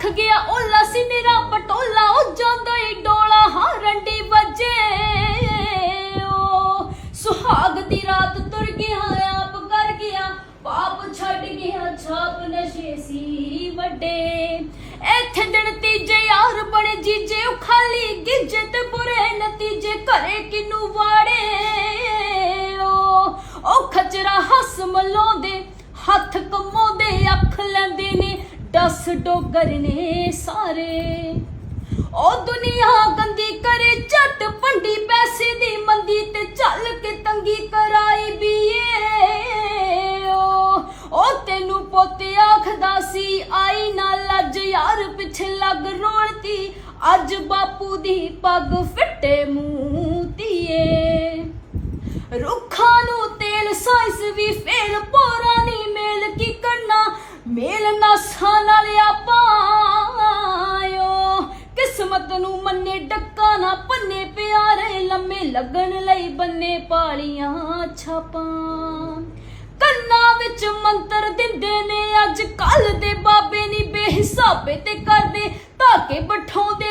ਲੱਖ ਗਿਆ ਓਲਾ ਸੀ ਮੇਰਾ ਪਟੋਲਾ ਉਹ ਜਾਂਦਾ ਈ ਡੋਲਾ, ਹਾਂ ਰੰਡੀ ਵੱਜੇ। ਓ, ਸੁਹਾਗ ਦੀ ਰਾਤ ਤੁਰ ਗਿਆ, ਆਪ ਕਰ ਗਿਆ, ਪਾਪ ਛੱਡ ਗਿਆ, ਛਾਪ ਨਸ਼ੇ ਸੀ ਵੱਡੇ। ਇੱਥੇ ਦਿਨ ਤੀਜੇ ਯਾਰ ਬਣੇ, ਜੀਜੇ ਉਹ ਖਾਲੀ ਗਿੱਜੇ ਤੇ ਬੁਰੇ, ਨਤੀਜੇ ਘਰੇ ਕਿਨੂੰ ਵਾੜੇ। ਓ, ਉਹ ਖਚਰਾ ਹੱਸ ਮਲਾਉਂਦੇ, ਹੱਥ ਕਮਾਉਂਦੇ, ਅੱਖ ਲੈਂਦੇ ਨੇ ਦਸ ਡੋਗਰ ਨੇ ਸਾਰੇ। ਉਹ ਦੁਨੀਆ ਗੰਦੀ ਕਰੇ, ਝੱਟ ਪੰਡੀ ਪੈਸੇ ਦੀ ਮੰਦੀ ਤੇ ਚੱਲ ਕੇ ਤੰਗੀ ਕਰਾਈ ਬੀਏ ਉਹ ਤੈਨੂੰ ਪੋਤੇ ਆਖਦਾ ਸੀ, ਆਈ ਨਾ ਲੱਜ ਯਾਰ, ਪਿੱਛੇ ਲੱਗ ਰੋਣਤੀ ਅੱਜ ਬਾਪੂ ਦੀ ਪੱਗ ਫਿੱਟੇ ਮੂੰਹ ਤੀਏ ਰੁੱਖਾਂ ਨੂੰ ਤੇਲ, ਸਾਇਸ ਵੀ ਫੇਲ ਪੋਰਾ ਨਹੀਂ ਮੇਲ, ਕੀ ਕਰਨਾ? ਮੇਲ ਨਾਸਾਂ ਨਾਲ ਆਪਾਇਓ। ਕਿਸਮਤ ਨੂੰ ਮੰਨੇ ਡੱਕਾ ਨਾ ਪੰਨੇ ਪਿਆਰੇ, ਲੰਮੇ ਲੱਗਣ ਲਈ ਬੰਨੇ ਪਾਲੀਆਂ ਛਾਪਾਂ। ਕੰਨਾਂ ਵਿੱਚ ਮੰਤਰ ਦਿੰਦੇ ਨੇ, ਅੱਜ ਕੱਲ ਦੇ ਬਾਬੇ ਨਹੀਂ ਬੇਹਿਸਾਬੇ ਤੇ ਕਰਦੇ ਧਾਕੇ ਬਠਾਉਂਦੇ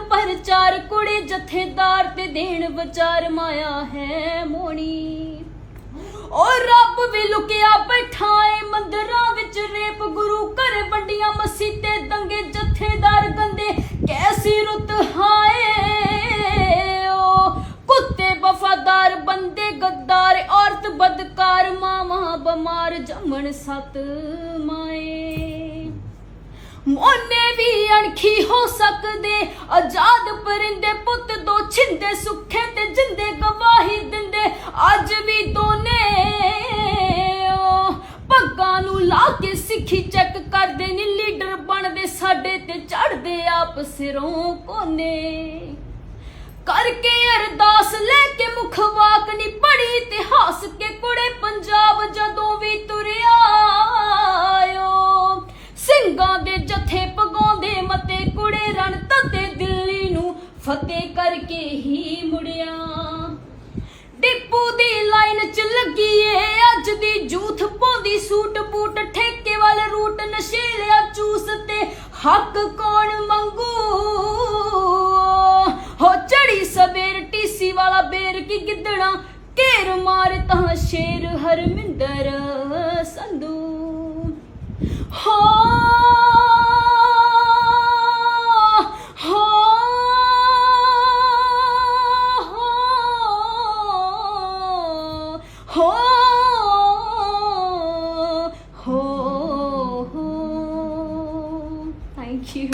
ਪ੍ਰਚਾਰ ਕੁੜੇ ਜਥੇਦਾਰ ਤੇ ਦੇਣ ਵਿਚਾਰ ਮਾਇਆ ਹੈ ਮੋਣੀ। ਓ ਰੱਬ ਵੀ ਲੁਕਿਆ ਬੈਠਾ ਮੰਦਰਾਂ ਵਿੱਚ ਰੇਪ ਗੁਰੂ ਘਰ ਵੰਡੀਆਂ ਮਸੀਤੇ ਦੰਗੇ ਜਥੇਦਾਰ ਗੰਦੇ। ਕੈਸੀ ਰੁੱਤ ਹਾਏ ਓ। ਕੁੱਤੇ ਵਫਾਦਾਰ ਬੰਦੇ ਗੱਦਾਰ ਔਰਤ ਬਦਕਾਰ ਮਾਵਾਂ ਬਿਮਾਰ ਜੰਮਣ ਸਤ ਮਾਏ। ਮੋਨੇ ਵੀ ਅਣਖੀ ਹੋ ਸਕਦੇ। ਆਜ਼ਾਦ ਪਰਿੰਦੇ ਪੁੱਤ ਦੋ ਛਿੰਦੇ ਸੁੱਖੇ ਤੇ ਜਿੰਦੇ ਗਵਾਹੀ ਦਿੰਦੇ। ਅੱਜ ਵੀ ਦੋਨੇ ਪੱਗਾਂ ਨੂੰ ਲਾ ਕੇ ਸਿੱਖੀ ਚੈੱਕ ਕਰਦੇ ਨੀ। ਲੀਡਰ ਬਣਦੇ ਸਾਡੇ ਤੇ ਚੜਦੇ ਆਪ ਸਿਰੋਂ ਕੋਨੇ। ਕਰਕੇ ਅਰਦਾਸ ਲੈ ਕੇ ਮੁਖ ਵਾਕ ਪੜੀ ਇਤਿਹਾਸ ਕੇ ਕੁੜੇ ਪੰਜਾਬ ਜਦੋਂ ਵੀ ਫਤਿਹ ਕਰਕੇ ਹੀ ਮੁੜਿਆ। ਡਿਪੂ ਦੀ ਲਾਈਨ ਚ ਲੱਗੀ ਅੱਜ ਦੀ ਜੂਥ ਪਾਉਂਦੀ ਸੂਟ ਬੂਟ, ਠੇਕੇ ਵਾਲੇ ਰੂਟ ਨਸ਼ੀਲਿਆ ਚੂਸ ਤੇ ਹੱਕ ਕੌਣ ਮੰਗੂ? ਹੋ ਚੜੀ ਸਵੇਰ ਟੀਸੀ ਵਾਲਾ ਬੇਰ ਕੀ ਗਿੱਦਣਾ ਘੇਰ ਮਾਰ ਤਾਂ ਸ਼ੇਰ ਹਰਮਿੰਦਰ ਸੰਧੂ। ਹੋ ਹੋ ਹੋ ਹੋ ਥੈਂਕ ਯੂ